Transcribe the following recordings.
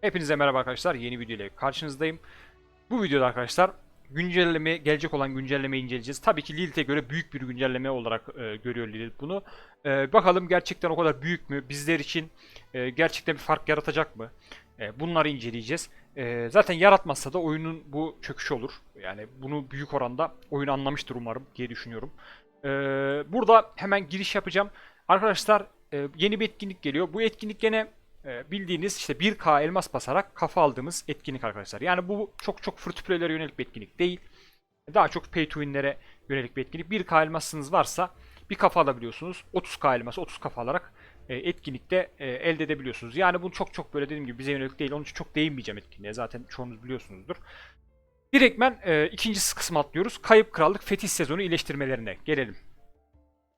Hepinize merhaba arkadaşlar. Yeni video ile karşınızdayım. Bu videoda arkadaşlar güncelleme gelecek olan güncellemeyi inceleyeceğiz. Tabii ki Lilith'e göre büyük bir güncelleme olarak e, görüyor Lilith bunu. E, bakalım gerçekten o kadar büyük mü? Bizler için e, gerçekten bir fark yaratacak mı? E, bunları inceleyeceğiz. E, zaten yaratmazsa da oyunun bu çöküşü olur. Yani bunu büyük oranda oyun anlamıştır umarım diye düşünüyorum. E, burada hemen giriş yapacağım. Arkadaşlar e, yeni bir etkinlik geliyor. Bu etkinlik gene e, bildiğiniz işte 1K elmas basarak kafa aldığımız etkinlik arkadaşlar. Yani bu çok çok free yönelik bir etkinlik değil. Daha çok pay to win'lere yönelik bir etkinlik. 1K elmasınız varsa bir kafa alabiliyorsunuz. 30K elması 30 kafa alarak e, etkinlikte e, elde edebiliyorsunuz. Yani bu çok çok böyle dediğim gibi bize yönelik değil. Onun için çok değinmeyeceğim etkinliğe. Zaten çoğunuz biliyorsunuzdur. Direktmen e, ikinci kısmı atlıyoruz. Kayıp Krallık Fetih sezonu iyileştirmelerine gelelim.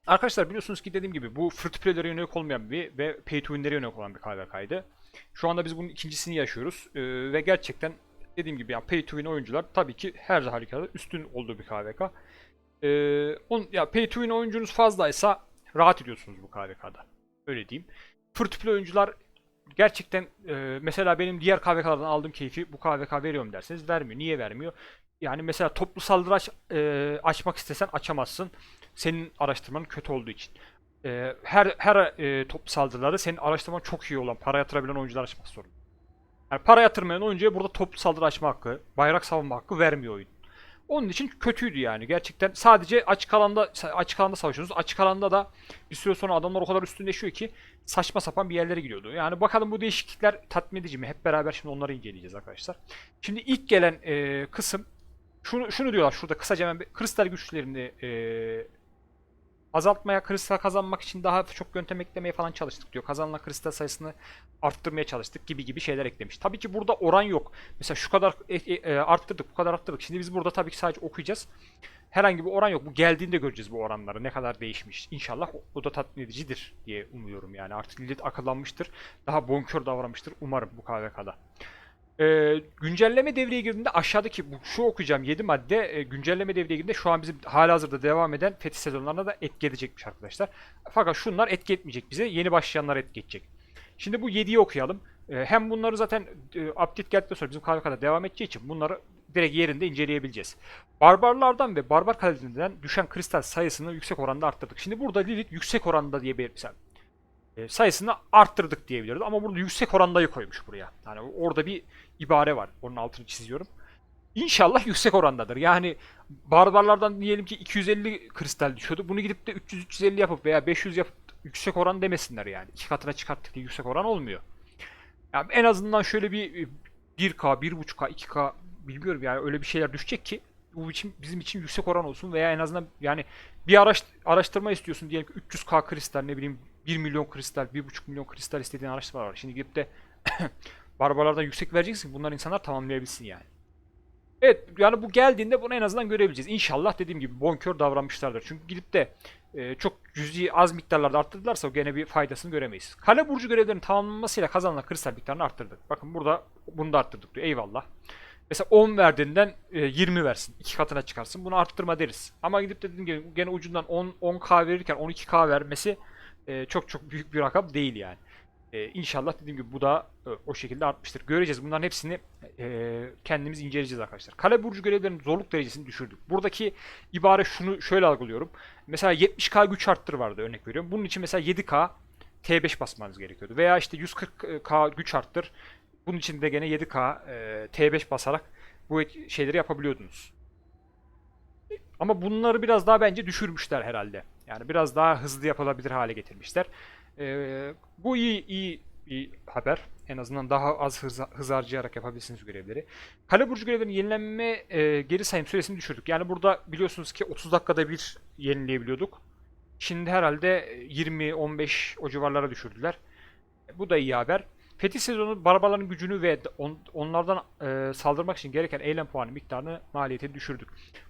Arkadaşlar biliyorsunuz ki dediğim gibi bu free to play'lere yönelik olmayan bir ve pay to win'lere yönelik olan bir KVK'ydı. Şu anda biz bunun ikincisini yaşıyoruz ee, ve gerçekten dediğim gibi yani pay to win oyuncular tabii ki her halükarda üstün olduğu bir KVK. Ee, on, ya pay to win oyuncunuz fazlaysa rahat ediyorsunuz bu KVK'da. Öyle diyeyim. Free to play oyuncular gerçekten e, mesela benim diğer KVK'lardan aldığım keyfi bu KVK veriyor mu derseniz vermiyor. Niye vermiyor? Yani mesela toplu saldırı aç, e, açmak istesen açamazsın. Senin araştırman kötü olduğu için. E, her her e, toplu saldırıları senin araştırman çok iyi olan, para yatırabilen oyuncular açmak zorunda. Yani para yatırmayan oyuncuya burada toplu saldırı açma hakkı, bayrak savunma hakkı vermiyor oyun. Onun için kötüydü yani. Gerçekten sadece açık alanda açık alanda savaşıyorsunuz. Açık alanda da bir süre sonra adamlar o kadar üstünleşiyor ki saçma sapan bir yerlere gidiyordu. Yani bakalım bu değişiklikler tatmin edici mi? Hep beraber şimdi onları inceleyeceğiz arkadaşlar. Şimdi ilk gelen e, kısım şunu şunu diyorlar şurada kısaca hemen kristal güçlerini e, azaltmaya, kristal kazanmak için daha çok yöntem eklemeye falan çalıştık diyor. Kazanılan kristal sayısını arttırmaya çalıştık gibi gibi şeyler eklemiş. Tabii ki burada oran yok. Mesela şu kadar e, e, e, arttırdık, bu kadar arttırdık. Şimdi biz burada tabii ki sadece okuyacağız. Herhangi bir oran yok. Bu geldiğinde göreceğiz bu oranları. Ne kadar değişmiş. İnşallah o, o da tatmin edicidir diye umuyorum yani. Artık Lilith akıllanmıştır. Daha bonkör davranmıştır umarım bu KVK'da. Ee, güncelleme devreye girdiğinde aşağıdaki bu şu okuyacağım 7 madde e, güncelleme devreye girdiğinde şu an bizim halihazırda devam eden fetih sezonlarına da etki edecekmiş arkadaşlar. Fakat şunlar etki etmeyecek bize. Yeni başlayanlar etki edecek. Şimdi bu 7'yi okuyalım. Ee, hem bunları zaten e, update geldikten sonra bizim KVK'da devam edeceği için bunları direkt yerinde inceleyebileceğiz. Barbarlardan ve barbar kalitelerinden düşen kristal sayısını yüksek oranda arttırdık. Şimdi burada Lilith yüksek oranda diye e, sayısını arttırdık diyebiliriz. Ama burada yüksek orandayı koymuş buraya. Yani orada bir ibare var. Onun altını çiziyorum. İnşallah yüksek orandadır. Yani barbarlardan diyelim ki 250 kristal düşüyordu. Bunu gidip de 300-350 yapıp veya 500 yapıp yüksek oran demesinler yani. İki katına çıkarttık diye yüksek oran olmuyor. Yani en azından şöyle bir 1K, 1.5K, 2K bilmiyorum yani öyle bir şeyler düşecek ki bu için bizim için yüksek oran olsun veya en azından yani bir araş, araştırma istiyorsun diyelim ki 300k kristal ne bileyim 1 milyon kristal, 1,5 milyon kristal istediğin araştırma var. Şimdi gidip de barbarlardan yüksek vereceksin bunlar insanlar tamamlayabilsin yani. Evet yani bu geldiğinde bunu en azından görebileceğiz. İnşallah dediğim gibi bonkör davranmışlardır. Çünkü gidip de e, çok cüzi az miktarlarda arttırdılarsa gene bir faydasını göremeyiz. Kale burcu görevlerinin tamamlanmasıyla kazanılan kristal miktarını arttırdık. Bakın burada bunu da arttırdık diyor. Eyvallah. Mesela 10 verdiğinden e, 20 versin. 2 katına çıkarsın. Bunu arttırma deriz. Ama gidip de dediğim gibi gene ucundan 10 10k verirken 12k vermesi e, çok çok büyük bir rakam değil yani. E, inşallah dediğim gibi bu da e, o şekilde artmıştır. Göreceğiz. Bunların hepsini e, kendimiz inceleyeceğiz arkadaşlar. Kale burcu görevlerinin zorluk derecesini düşürdük. Buradaki ibare şunu şöyle algılıyorum. Mesela 70k güç arttır vardı örnek veriyorum. Bunun için mesela 7k T5 basmanız gerekiyordu. Veya işte 140k güç arttır. Bunun için de gene 7k e, T5 basarak bu şeyleri yapabiliyordunuz. Ama bunları biraz daha bence düşürmüşler herhalde. Yani biraz daha hızlı yapılabilir hale getirmişler. Ee, bu iyi, iyi bir haber. En azından daha az hız, hız harcayarak yapabilirsiniz görevleri. Kale burcu görevlerinin yenilenme e, geri sayım süresini düşürdük. Yani burada biliyorsunuz ki 30 dakikada bir yenileyebiliyorduk. Şimdi herhalde 20-15 o civarlara düşürdüler. Bu da iyi haber. Fetih sezonu barbarların gücünü ve on, onlardan e, saldırmak için gereken eylem puanı miktarını maliyeti düşürdük.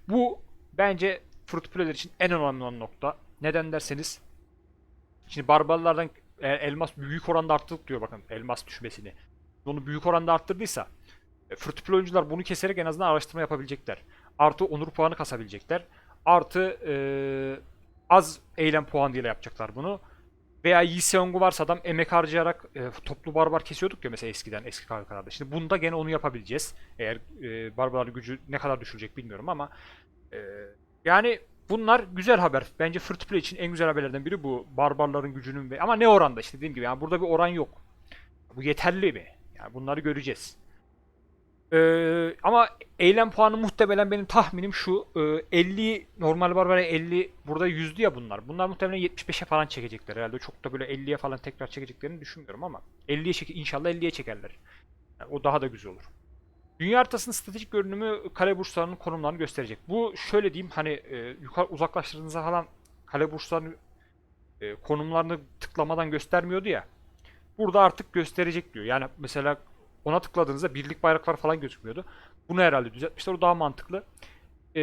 Bu bence Fruit Play'ler için en önemli olan nokta. Neden derseniz şimdi barbarlardan e, elmas büyük oranda arttırdık diyor bakın elmas düşmesini. Onu büyük oranda arttırdıysa e, Play oyuncular bunu keserek en azından araştırma yapabilecekler. Artı onur puanı kasabilecekler. Artı e, az eylem puanıyla yapacaklar bunu. Veya Yi Seong'u varsa adam emek harcayarak e, toplu barbar kesiyorduk ya mesela eskiden eski KVK'larda. Şimdi bunda gene onu yapabileceğiz. Eğer e, barbarların gücü ne kadar düşürecek bilmiyorum ama e, yani bunlar güzel haber. Bence free için en güzel haberlerden biri bu. Barbarların gücünün ve ama ne oranda işte dediğim gibi yani burada bir oran yok. Bu yeterli mi? Yani bunları göreceğiz. Ee, ama eylem puanı muhtemelen benim tahminim şu. e, 50 normal barbara 50 burada yüzdü ya bunlar. Bunlar muhtemelen 75'e falan çekecekler herhalde. Çok da böyle 50'ye falan tekrar çekeceklerini düşünmüyorum ama 50'ye çek inşallah 50'ye çekerler. Yani o daha da güzel olur. Dünya haritasının stratejik görünümü kale burçlarının konumlarını gösterecek. Bu şöyle diyeyim hani e, yukarı uzaklaştırdığınızda falan kale burçlarının e, konumlarını tıklamadan göstermiyordu ya. Burada artık gösterecek diyor. Yani mesela ona tıkladığınızda birlik bayraklar falan gözükmüyordu. Bunu herhalde düzeltmişler. O daha mantıklı. Ee,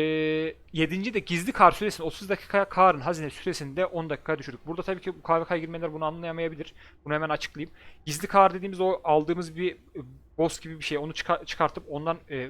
7. de gizli kar süresini 30 dakikaya karın hazine süresini de 10 dakikaya düşürdük. Burada tabii ki bu KVK'ya girmeyenler bunu anlayamayabilir. Bunu hemen açıklayayım. Gizli kar dediğimiz o aldığımız bir e, boss gibi bir şey. Onu çıkar- çıkartıp ondan e, e,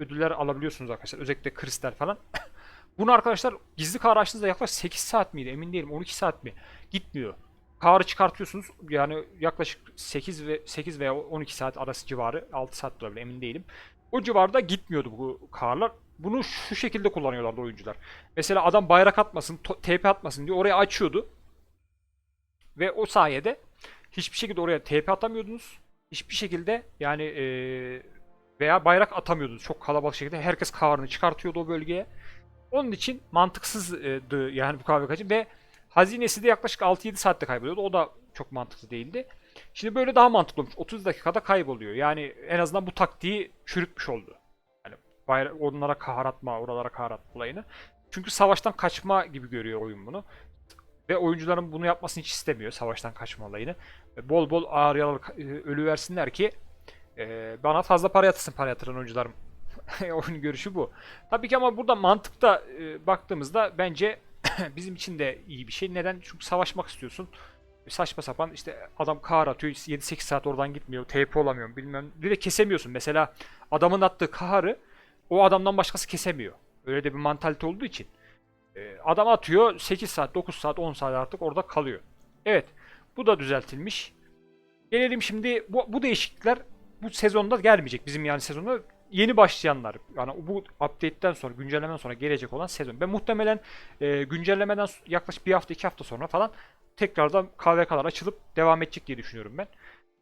ödüller alabiliyorsunuz arkadaşlar. Özellikle kristal falan. Bunu arkadaşlar gizli kar açtığınızda yaklaşık 8 saat miydi emin değilim 12 saat mi? Gitmiyor. Karı çıkartıyorsunuz. Yani yaklaşık 8 ve 8 veya 12 saat arası civarı 6 saat olabilir emin değilim. O civarda gitmiyordu bu karlar. Bunu şu şekilde kullanıyorlardı oyuncular. Mesela adam bayrak atmasın, TP atmasın diye oraya açıyordu. Ve o sayede hiçbir şekilde oraya TP atamıyordunuz. Hiçbir şekilde yani eee, veya bayrak atamıyordunuz çok kalabalık şekilde. Herkes karını çıkartıyordu o bölgeye. Onun için mantıksızdı yani bu KVK'cı ve hazinesi de yaklaşık 6-7 saatte kayboluyordu. O da çok mantıklı değildi. Şimdi böyle daha mantıklı olmuş. 30 dakikada kayboluyor. Yani en azından bu taktiği çürütmüş oldu. Bayra- onlara kahar atma, oralara kahar atma olayını. Çünkü savaştan kaçma gibi görüyor oyun bunu. Ve oyuncuların bunu yapmasını hiç istemiyor savaştan kaçma olayını. Bol bol ağır yaralı e, ölü versinler ki e, bana fazla para yatırsın para yatıran oyuncularım. Oyun görüşü bu. Tabii ki ama burada mantıkta e, baktığımızda bence bizim için de iyi bir şey. Neden? Çünkü savaşmak istiyorsun. Saçma sapan işte adam kar atıyor 7-8 saat oradan gitmiyor. TP olamıyorum bilmem. Bir de kesemiyorsun. Mesela adamın attığı kaharı o adamdan başkası kesemiyor. Öyle de bir mantalite olduğu için. E, adam atıyor 8 saat, 9 saat, 10 saat artık orada kalıyor. Evet. Bu da düzeltilmiş. Gelelim şimdi bu, bu değişiklikler bu sezonda gelmeyecek. Bizim yani sezonda yeni başlayanlar yani bu update'ten sonra güncellemeden sonra gelecek olan sezon. Ben muhtemelen e, güncellemeden yaklaşık bir hafta iki hafta sonra falan tekrardan KVK'lar açılıp devam edecek diye düşünüyorum ben.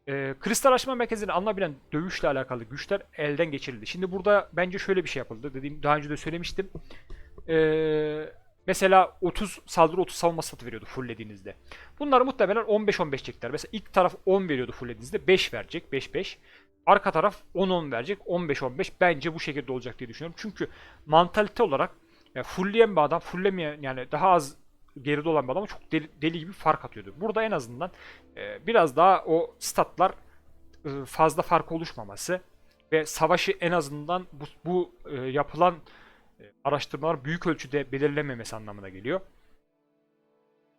E, kristal aşma merkezini alınabilen dövüşle alakalı güçler elden geçirildi. Şimdi burada bence şöyle bir şey yapıldı. Dediğim daha önce de söylemiştim. E, mesela 30 saldırı 30 savunma statü veriyordu fulllediğinizde. Bunları muhtemelen 15-15 çektiler. Mesela ilk taraf 10 veriyordu fulllediğinizde 5 verecek 5-5. Arka taraf 10-10 verecek. 15-15 bence bu şekilde olacak diye düşünüyorum. Çünkü mantalite olarak yani fullleyen bir adam, fulllemeyen yani daha az geride olan bir adama çok deli, deli gibi fark atıyordu. Burada en azından e, biraz daha o statlar e, fazla fark oluşmaması ve savaşı en azından bu, bu e, yapılan e, araştırmalar büyük ölçüde belirlememesi anlamına geliyor.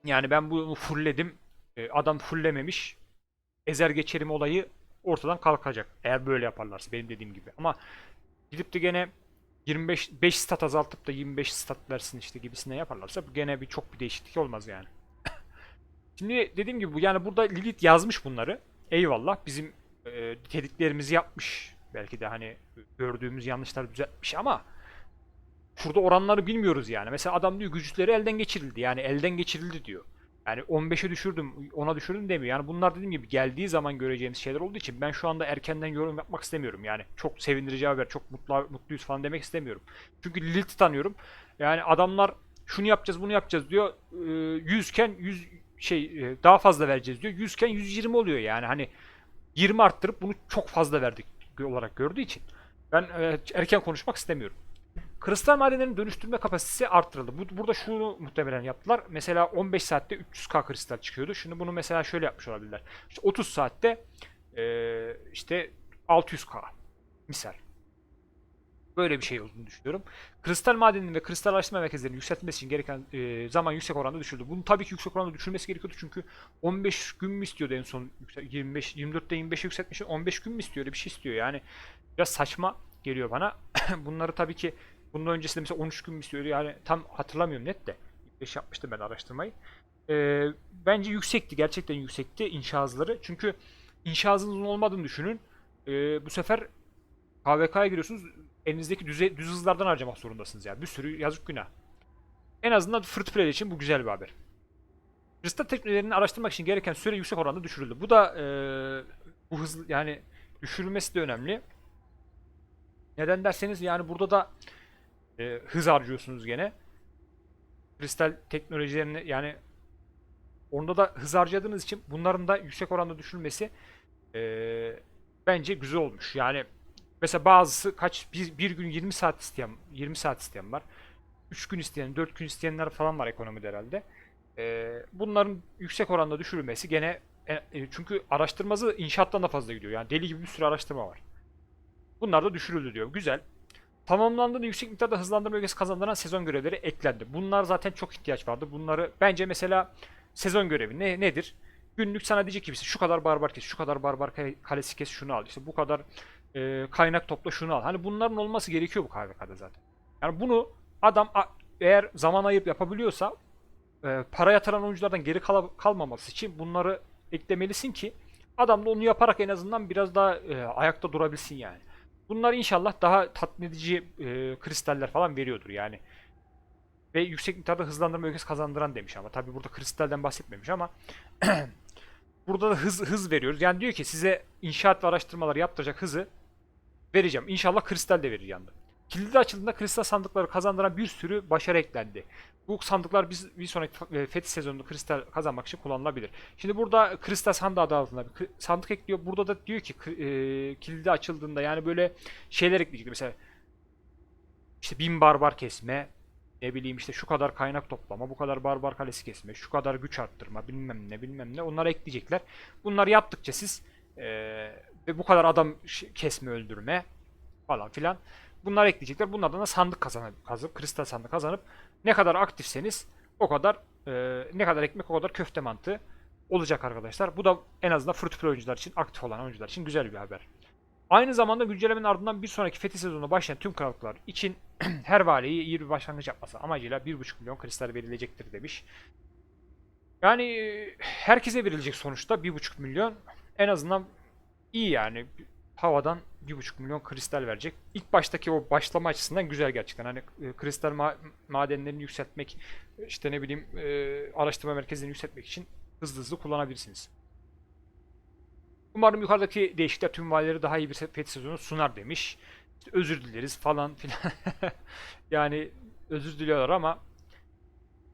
Yani ben bunu fullledim. e, adam fulllememiş. Ezer geçerim olayı ortadan kalkacak. Eğer böyle yaparlarsa benim dediğim gibi. Ama gidip de gene 25 5 stat azaltıp da 25 stat versin işte gibisine yaparlarsa bu gene bir çok bir değişiklik olmaz yani. Şimdi dediğim gibi yani burada Lilith yazmış bunları. Eyvallah bizim e, dediklerimizi yapmış. Belki de hani gördüğümüz yanlışları düzeltmiş ama şurada oranları bilmiyoruz yani. Mesela adam diyor güçleri elden geçirildi. Yani elden geçirildi diyor. Yani 15'e düşürdüm, 10'a düşürdüm demiyor. Yani bunlar dediğim gibi geldiği zaman göreceğimiz şeyler olduğu için ben şu anda erkenden yorum yapmak istemiyorum. Yani çok sevindirici haber, çok mutlu, mutluyuz falan demek istemiyorum. Çünkü Lilith'i tanıyorum. Yani adamlar şunu yapacağız, bunu yapacağız diyor. Ee, 100 iken 100 şey e, daha fazla vereceğiz diyor. 100 iken 120 oluyor yani. Hani 20 arttırıp bunu çok fazla verdik olarak gördüğü için ben e, erken konuşmak istemiyorum. Kristal madenlerinin dönüştürme kapasitesi arttırıldı. Bu, burada şunu muhtemelen yaptılar. Mesela 15 saatte 300k kristal çıkıyordu. Şimdi bunu mesela şöyle yapmış olabilirler. İşte 30 saatte eee, işte 600k misal. Böyle bir şey olduğunu düşünüyorum. Kristal madeninin ve kristal araştırma merkezlerinin yükseltmesi için gereken eee, zaman yüksek oranda düşürdü. Bunu tabii ki yüksek oranda düşürmesi gerekiyordu çünkü 15 gün mü istiyordu en son yüksel- 25 24'te 25 yükseltmiş 15 gün mü istiyor öyle bir şey istiyor yani biraz saçma geliyor bana. Bunları tabii ki bunun öncesinde mesela 13 gün mü istiyordu yani tam hatırlamıyorum net de 25 yapmıştım ben araştırmayı. e, bence yüksekti. Gerçekten yüksekti inşa hızları. Çünkü inşa hızınızın olmadığını düşünün. E, bu sefer KVK'ya giriyorsunuz. Elinizdeki düze, düz hızlardan harcamak zorundasınız yani. Bir sürü yazık günah. En azından free to play için bu güzel bir haber. Kristal teknolojilerini araştırmak için gereken süre yüksek oranda düşürüldü. Bu da e, bu hız yani düşürülmesi de önemli. Neden derseniz yani burada da e, hız harcıyorsunuz gene. Kristal teknolojilerini yani onda da hız harcadığınız için bunların da yüksek oranda düşürülmesi e, bence güzel olmuş. Yani mesela bazısı kaç bir, bir gün 20 saat isteyen 20 saat isteyen var. 3 gün isteyen, 4 gün isteyenler falan var ekonomide herhalde. E, bunların yüksek oranda düşürülmesi gene e, e, çünkü araştırması inşaattan da fazla gidiyor. Yani deli gibi bir sürü araştırma var. Bunlar da düşürüldü diyor. Güzel. Tamamlandığında yüksek miktarda hızlandırma ögesi kazandıran sezon görevleri eklendi. Bunlar zaten çok ihtiyaç vardı. Bunları bence mesela sezon görevi ne nedir? Günlük sana diyecek ki şu kadar barbar kes, şu kadar barbar kale- kalesi kes şunu al. İşte bu kadar e, kaynak topla şunu al. Hani bunların olması gerekiyor bu KVK'da zaten. Yani bunu adam eğer zaman ayırıp yapabiliyorsa e, para yatıran oyunculardan geri kal- kalmaması için bunları eklemelisin ki adam da onu yaparak en azından biraz daha e, ayakta durabilsin yani. Bunlar inşallah daha tatmin edici e, kristaller falan veriyordur yani. Ve yüksek miktarda hızlandırma ögesi kazandıran demiş ama tabi burada kristalden bahsetmemiş ama burada da hız hız veriyoruz. Yani diyor ki size inşaat ve araştırmalar yaptıracak hızı vereceğim. İnşallah kristal de verir yanında. Kilidi açıldığında kristal sandıkları kazandıran bir sürü başarı eklendi. Bu sandıklar biz bir sonraki e, fetih sezonunda kristal kazanmak için kullanılabilir. Şimdi burada kristal sandığı adı altında bir sandık ekliyor. Burada da diyor ki e, kilidi açıldığında yani böyle şeyler ekleyecek. Mesela işte bin barbar kesme, ne bileyim işte şu kadar kaynak toplama, bu kadar barbar kalesi kesme, şu kadar güç arttırma, bilmem ne bilmem ne onları ekleyecekler. Bunları yaptıkça siz e, ve bu kadar adam kesme öldürme falan filan bunlar ekleyecekler. Bunlardan da sandık kazanıp, kazıp, kristal sandık kazanıp ne kadar aktifseniz o kadar e, ne kadar ekmek o kadar köfte mantığı olacak arkadaşlar. Bu da en azından free to oyuncular için, aktif olan oyuncular için güzel bir haber. Aynı zamanda güncellemenin ardından bir sonraki fetih sezonuna başlayan tüm krallıklar için her valiye iyi bir başlangıç yapması amacıyla 1,5 milyon kristal verilecektir demiş. Yani e, herkese verilecek sonuçta 1,5 milyon. En azından iyi yani. Havadan 1,5 milyon kristal verecek. İlk baştaki o başlama açısından güzel gerçekten. Hani e, kristal ma- madenlerini yükseltmek, işte ne bileyim e, araştırma merkezlerini yükseltmek için hızlı hızlı kullanabilirsiniz. Umarım yukarıdaki değişiklikler tüm valileri daha iyi bir fetih sezonu sunar demiş. İşte özür dileriz falan filan. yani özür diliyorlar ama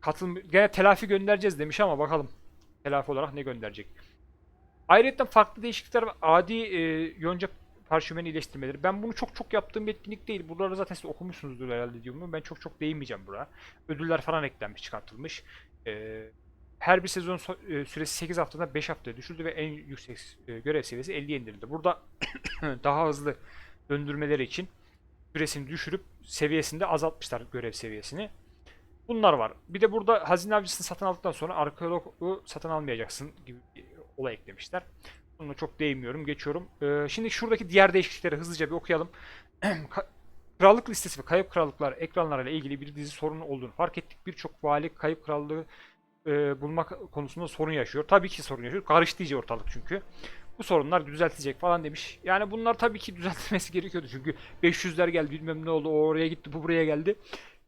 katılım gene telafi göndereceğiz demiş ama bakalım telafi olarak ne gönderecek. Ayrıca farklı değişiklikler adi e, yonca parşömeni iyileştirmeleri. Ben bunu çok çok yaptığım bir etkinlik değil. Buraları zaten siz okumuşsunuzdur herhalde diyorum. Ben çok çok değinmeyeceğim buraya. Ödüller falan eklenmiş, çıkartılmış. E, her bir sezon so- e, süresi 8 haftadan 5 haftaya düşürdü ve en yüksek e, görev seviyesi 50'ye indirildi. Burada daha hızlı döndürmeleri için süresini düşürüp seviyesini de azaltmışlar görev seviyesini. Bunlar var. Bir de burada hazine avcısını satın aldıktan sonra arkeologu satın almayacaksın gibi olay eklemişler. Buna çok değinmiyorum. Geçiyorum. Ee, şimdi şuradaki diğer değişiklikleri hızlıca bir okuyalım. Krallık listesi ve kayıp krallıklar ekranlarıyla ilgili bir dizi sorunu olduğunu fark ettik. Birçok vali kayıp krallığı e, bulmak konusunda sorun yaşıyor. Tabii ki sorun yaşıyor. Karıştı iyice ortalık çünkü. Bu sorunlar düzeltilecek falan demiş. Yani bunlar tabii ki düzeltilmesi gerekiyordu çünkü 500'ler geldi bilmem ne oldu o oraya gitti bu buraya geldi.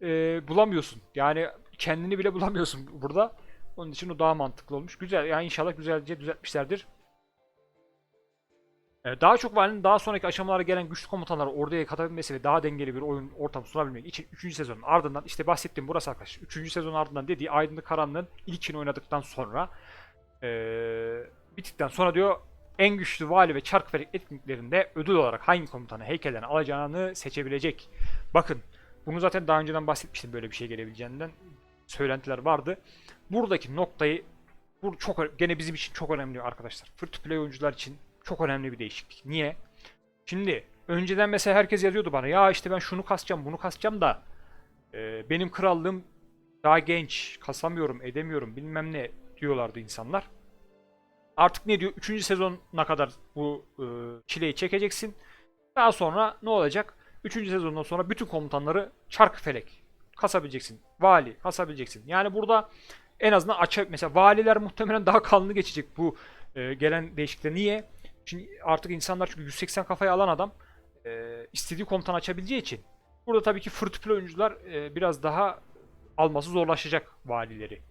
E, bulamıyorsun. Yani kendini bile bulamıyorsun burada. Onun için o daha mantıklı olmuş. Güzel. Yani inşallah güzelce düzeltmişlerdir. Ee, Daha çok valinin daha sonraki aşamalara gelen güçlü komutanları orduya katabilmesi ve daha dengeli bir oyun ortamı sunabilmek için 3. sezonun ardından işte bahsettiğim burası arkadaşlar 3. sezonun ardından dediği Aydınlık Karanlığın ilkini oynadıktan sonra ee, bittikten sonra diyor en güçlü vali ve çarkfelek etkinliklerinde ödül olarak hangi komutanı heykellerini alacağını seçebilecek. Bakın bunu zaten daha önceden bahsetmiştim böyle bir şey gelebileceğinden. Söylentiler vardı. Buradaki noktayı bu çok gene bizim için çok önemli arkadaşlar. Free to play oyuncular için çok önemli bir değişiklik. Niye? Şimdi önceden mesela herkes yazıyordu bana ya işte ben şunu kasacağım bunu kasacağım da e, benim krallığım daha genç kasamıyorum edemiyorum bilmem ne diyorlardı insanlar. Artık ne diyor? 3. sezona kadar bu e, çileyi çekeceksin. Daha sonra ne olacak? 3. sezondan sonra bütün komutanları çark felek kasabileceksin. Vali kasabileceksin. Yani burada en azından aça mesela valiler muhtemelen daha kanlı geçecek bu e, gelen değişiklikle. Niye? Şimdi artık insanlar çünkü 180 kafaya alan adam e, istediği komutan açabileceği için burada tabii ki fırtıklı oyuncular e, biraz daha alması zorlaşacak valileri.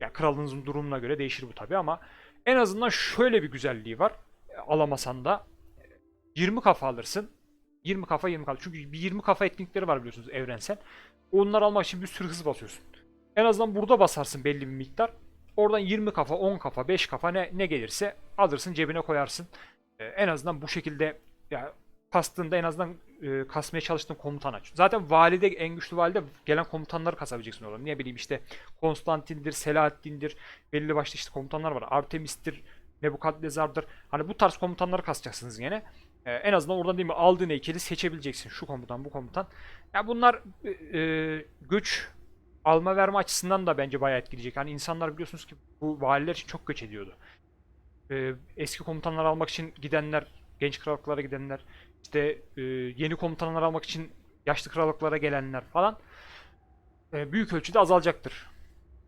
Ya kralınızın durumuna göre değişir bu tabii ama en azından şöyle bir güzelliği var. E, Alamasan da e, 20 kafa alırsın. 20 kafa 20 kafa. Çünkü bir 20 kafa etkinlikleri var biliyorsunuz evrensel. Onları almak için bir sürü hız basıyorsun. En azından burada basarsın belli bir miktar. Oradan 20 kafa, 10 kafa, 5 kafa ne, ne gelirse alırsın cebine koyarsın. Ee, en azından bu şekilde ya kastığında en azından e, kasmaya çalıştığın komutan aç. Zaten valide en güçlü valide gelen komutanları kasabileceksin orada. Ne bileyim işte Konstantin'dir, Selahaddin'dir, belli başlı işte komutanlar var. Artemis'tir, Nebukadnezar'dır. Hani bu tarz komutanları kasacaksınız yine. Ee, en azından oradan değil mi aldığın heykeli seçebileceksin. Şu komutan, bu komutan. Ya bunlar e, e, güç alma verme açısından da bence bayağı etkileyecek. Hani insanlar biliyorsunuz ki bu valiler için çok göç ediyordu. Ee, eski komutanlar almak için gidenler, genç krallıklara gidenler, işte e, yeni komutanlar almak için yaşlı krallıklara gelenler falan e, büyük ölçüde azalacaktır.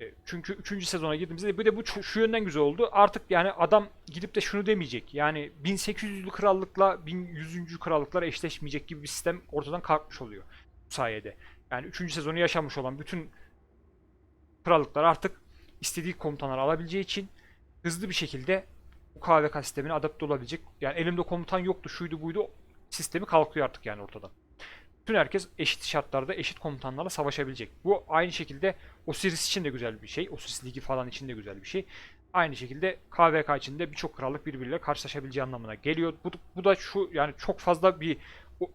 E, çünkü 3. sezona girdiğimizde bir de bu şu, yönden güzel oldu. Artık yani adam gidip de şunu demeyecek. Yani 1800'lü krallıkla 1100. krallıklar eşleşmeyecek gibi bir sistem ortadan kalkmış oluyor bu sayede. Yani 3. sezonu yaşamış olan bütün krallıklar artık istediği komutanları alabileceği için hızlı bir şekilde bu KVK sistemine adapte olabilecek. Yani elimde komutan yoktu, şuydu buydu sistemi kalkıyor artık yani ortadan. Bütün herkes eşit şartlarda eşit komutanlarla savaşabilecek. Bu aynı şekilde Osiris için de güzel bir şey. Osiris Ligi falan için de güzel bir şey. Aynı şekilde KVK için de birçok krallık birbiriyle karşılaşabileceği anlamına geliyor. Bu, bu da şu yani çok fazla bir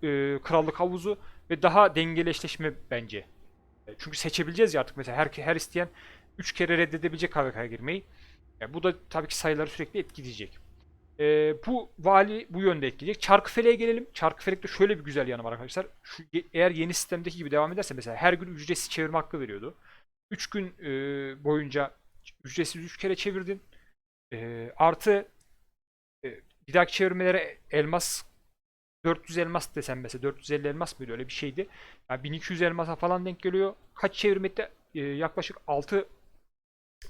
e, krallık havuzu ve daha dengeli eşleşme bence. E, Çünkü seçebileceğiz ya artık mesela her, her isteyen 3 kere reddedebilecek KVK'ya girmeyi. E, bu da tabii ki sayıları sürekli etkileyecek. E, bu vali bu yönde etkileyecek. Çarkıfele'ye gelelim. Çarkıfelek'te şöyle bir güzel yanı var arkadaşlar. Şu, eğer yeni sistemdeki gibi devam ederse mesela her gün ücretsiz çevirme hakkı veriyordu. 3 gün e, boyunca ücretsiz 3 kere çevirdin. E, artı e, bir dahaki çevirmelere elmas 400 elmas desem mesela 450 elmas mıydı öyle bir şeydi. Yani 1200 elmasa falan denk geliyor. Kaç çevirmede e, yaklaşık 6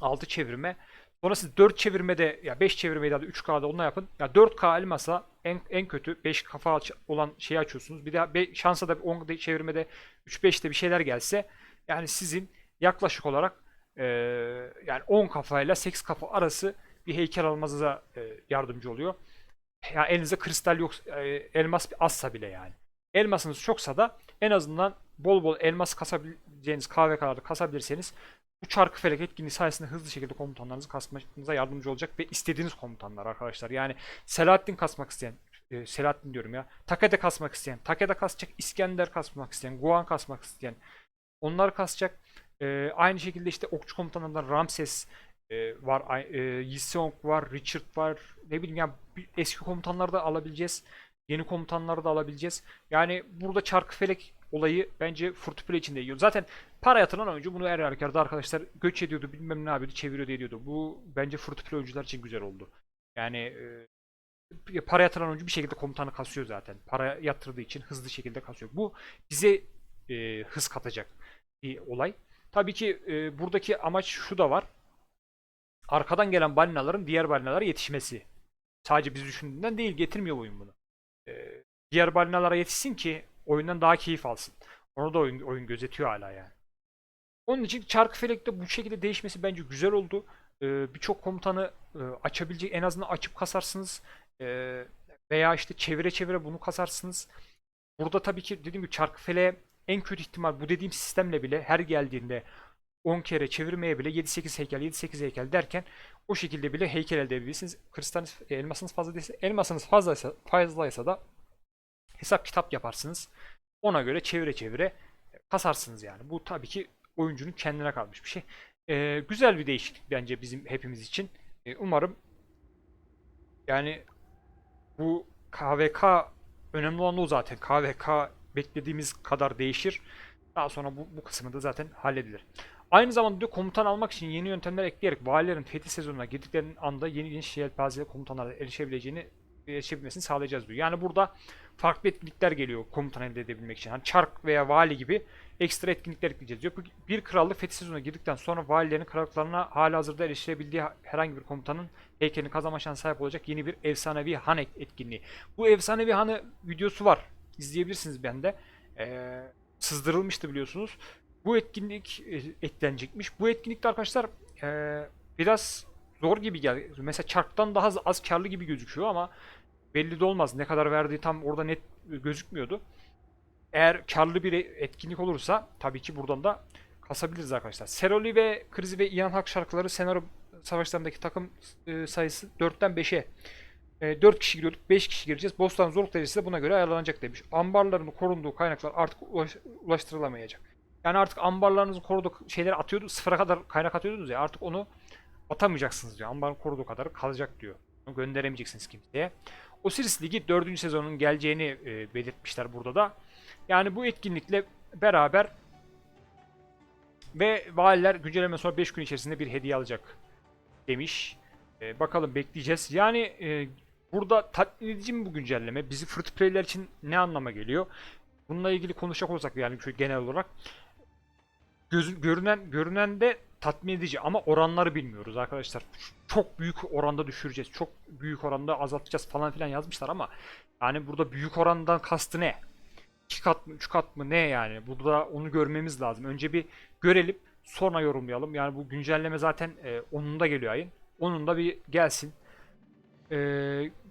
6 çevirme. Sonra siz 4 çevirmede ya 5 çevirmede ya da 3K'da onunla yapın. Ya 4K elmasa en, en kötü 5 kafa olan şeyi açıyorsunuz. Bir de be- şansa da 10 çevirmede 3-5'te bir şeyler gelse yani sizin yaklaşık olarak e, yani 10 kafayla 8 kafa arası bir heykel almanıza e, yardımcı oluyor. Ya elinizde kristal yok, e, elmas azsa bile yani. Elmasınız çoksa da en azından bol bol elmas kasabileceğiniz KVK'larda kasabilirseniz bu çarkı felek etkinliği sayesinde hızlı şekilde komutanlarınızı kasmanıza yardımcı olacak ve istediğiniz komutanlar arkadaşlar. Yani Selahattin kasmak isteyen, e, Selahattin diyorum ya, Takeda kasmak isteyen, Takeda kasacak, İskender kasmak isteyen, Guan kasmak isteyen, onlar kasacak. E, aynı şekilde işte okçu komutanlarından Ramses e, var, e, Yiseong var, Richard var. Ne bileyim ya bir- eski komutanları da alabileceğiz. Yeni komutanları da alabileceğiz. Yani burada Çarkıfelek olayı bence Free için de iyi. Zaten para yatıran oyuncu bunu her halükarda arkadaşlar göç ediyordu bilmem ne yapıyordu çeviriyordu ediyordu. Bu bence Free oyuncular için güzel oldu. Yani e, para yatıran oyuncu bir şekilde komutanı kasıyor zaten. Para yatırdığı için hızlı şekilde kasıyor. Bu bize e, hız katacak bir olay. Tabii ki e, buradaki amaç şu da var. Arkadan gelen balinaların diğer balinalara yetişmesi. Sadece biz düşündüğünden değil getirmiyor oyun bunu. E, diğer balinalara yetişsin ki oyundan daha keyif alsın. Onu da oyun, oyun gözetiyor hala yani. Onun için Çarkıfelek'te bu şekilde değişmesi bence güzel oldu. Ee, Birçok komutanı e, açabilecek en azından açıp kasarsınız. Ee, veya işte çevire çevire bunu kasarsınız. Burada tabii ki dediğim gibi Çarkıfelek'e en kötü ihtimal bu dediğim sistemle bile her geldiğinde 10 kere çevirmeye bile 7-8 heykel 7-8 heykel derken o şekilde bile heykel elde edebilirsiniz. Kristaliniz, e, elmasınız fazla değilse, elmasınız fazlaysa, fazlaysa da hesap kitap yaparsınız. Ona göre çevire çevire kasarsınız yani. Bu tabii ki oyuncunun kendine kalmış bir şey. Ee, güzel bir değişiklik bence bizim hepimiz için. Ee, umarım yani bu KVK önemli olan o zaten. KVK beklediğimiz kadar değişir. Daha sonra bu, bu kısmı da zaten halledilir. Aynı zamanda diyor komutan almak için yeni yöntemler ekleyerek valilerin fethi sezonuna girdiklerinin anda yeni geniş yelpazeli komutanlara erişebileceğini erişebilmesini sağlayacağız diyor. Yani burada farklı etkinlikler geliyor komutan elde edebilmek için. Hani çark veya vali gibi ekstra etkinlikler ekleyeceğiz diyor. Bir krallık fethi sezonuna girdikten sonra valilerin krallıklarına hala hazırda erişilebildiği herhangi bir komutanın heykelini kazanma şansı sahip olacak yeni bir efsanevi han et- etkinliği. Bu efsanevi hanı videosu var. İzleyebilirsiniz bende. Ee, sızdırılmıştı biliyorsunuz. Bu etkinlik eklenecekmiş. Bu etkinlikte arkadaşlar e, biraz zor gibi geldi. Mesela çarktan daha az, karlı gibi gözüküyor ama belli de olmaz. Ne kadar verdiği tam orada net gözükmüyordu. Eğer karlı bir etkinlik olursa tabii ki buradan da kasabiliriz arkadaşlar. Seroli ve Krizi ve İyan Hak şarkıları senaryo savaşlarındaki takım e, sayısı 4'ten 5'e. E, 4 kişi giriyorduk, 5 kişi gireceğiz. Bostan zorluk derecesi de buna göre ayarlanacak demiş. Ambarların korunduğu kaynaklar artık ulaş- ulaştırılamayacak. Yani artık ambarlarınızın koruduğu şeyleri atıyordu, sıfıra kadar kaynak atıyordunuz ya artık onu atamayacaksınız diyor. Ambarın koruduğu kadar kalacak diyor. Onu gönderemeyeceksiniz kimseye. Osiris Ligi 4. sezonun geleceğini e, belirtmişler burada da. Yani bu etkinlikle beraber ve valiler güncelleme sonra 5 gün içerisinde bir hediye alacak demiş. E, bakalım bekleyeceğiz. Yani e, burada tatmin edici mi bu güncelleme? Bizi free play'ler için ne anlama geliyor? Bununla ilgili konuşacak olursak yani şöyle genel olarak gözün görünen görünen de tatmin edici ama oranları bilmiyoruz arkadaşlar. Çok büyük oranda düşüreceğiz. Çok büyük oranda azaltacağız falan filan yazmışlar ama yani burada büyük orandan kastı ne? 2 kat mı 3 kat mı ne yani? Burada onu görmemiz lazım. Önce bir görelim sonra yorumlayalım. Yani bu güncelleme zaten e, 10'unda geliyor ayın. 10'unda bir gelsin. E,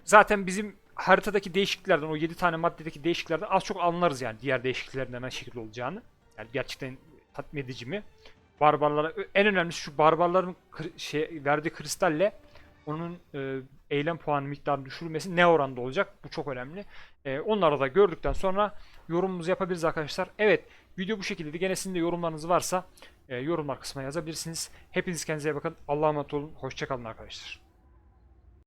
zaten bizim haritadaki değişikliklerden o 7 tane maddedeki değişikliklerden az çok anlarız yani diğer değişikliklerin ne şekilde olacağını. Yani gerçekten tatmin edici mi? Barbarlara en önemlisi şu barbarların şey verdiği kristalle onun e, eylem puanı miktarını düşürülmesi ne oranda olacak? Bu çok önemli. E, onları da gördükten sonra yorumumuzu yapabiliriz arkadaşlar. Evet video bu şekildeydi. Gene sizin de yorumlarınız varsa e, yorumlar kısmına yazabilirsiniz. Hepiniz kendinize bakın. Allah'a emanet olun. Hoşçakalın arkadaşlar.